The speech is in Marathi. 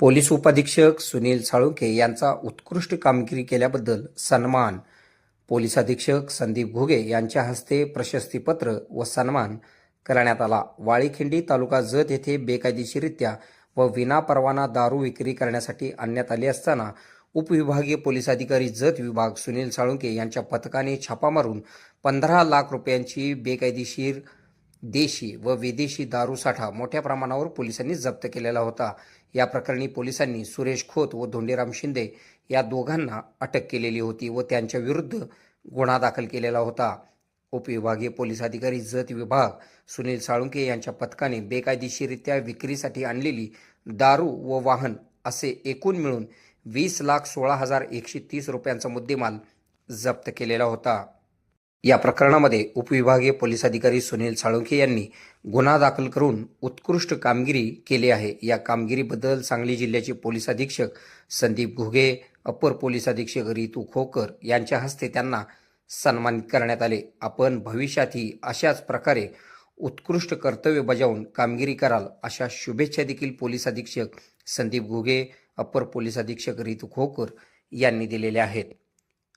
police उपाधीक्षक सुनील साळुंखे यांचा उत्कृष्ट कामगिरी केल्याबद्दल सन्मान. पोलीस अधीक्षक संदीप घुगे यांच्या हस्ते प्रशस्तीपत्र व सन्मान करण्यात आला. वाळीखिंडी तालुका जत येथे बेकायदेशीरित्या व विनापरवाना दारू विक्री करण्यासाठी आणण्यात आली असताना उपविभागीय पोलीस अधिकारी जत विभाग सुनील साळुंके यांच्या पथकाने छापा मारून पंधरा लाख रुपयांची बेकायदेशीर देशी व विदेशी दारू साठा मोठ्या प्रमाणावर पोलिसांनी जप्त केलेला होता. या प्रकरणी पोलिसांनी सुरेश खोत व धोंडीराम शिंदे या दोघांना अटक केलेली होती व त्यांच्या विरुद्ध गुन्हा दाखल केलेला होता. उपविभागीय पोलीस अधिकारी जत विभाग सुनील साळुंके यांच्या पथकाने बेकायदेशीरित्या विक्रीसाठी आणलेली दारू व वाहन असे एकूण मिळून वीस लाख सोळा हजार एकशे तीस रुपयांचा मुद्देमाल जप्त केलेला होता. या प्रकरणामध्ये उपविभागीय पोलीस अधिकारी सुनील साळुंखे यांनी गुन्हा दाखल करून उत्कृष्ट कामगिरी केली आहे. या कामगिरीबद्दल सांगली जिल्ह्याचे पोलीस अधीक्षक संदीप घुगे अप्पर पोलीस अधीक्षक रितू खोकर यांच्या हस्ते त्यांना सन्मानित करण्यात आले. आपण भविष्यातही अशाच प्रकारे उत्कृष्ट कर्तव्य बजावून कामगिरी कराल अशा शुभेच्छा देखील पोलीस अधीक्षक संदीप घुगे अप्पर पोलीस अधीक्षक रितू खोकर यांनी दिलेल्या आहेत.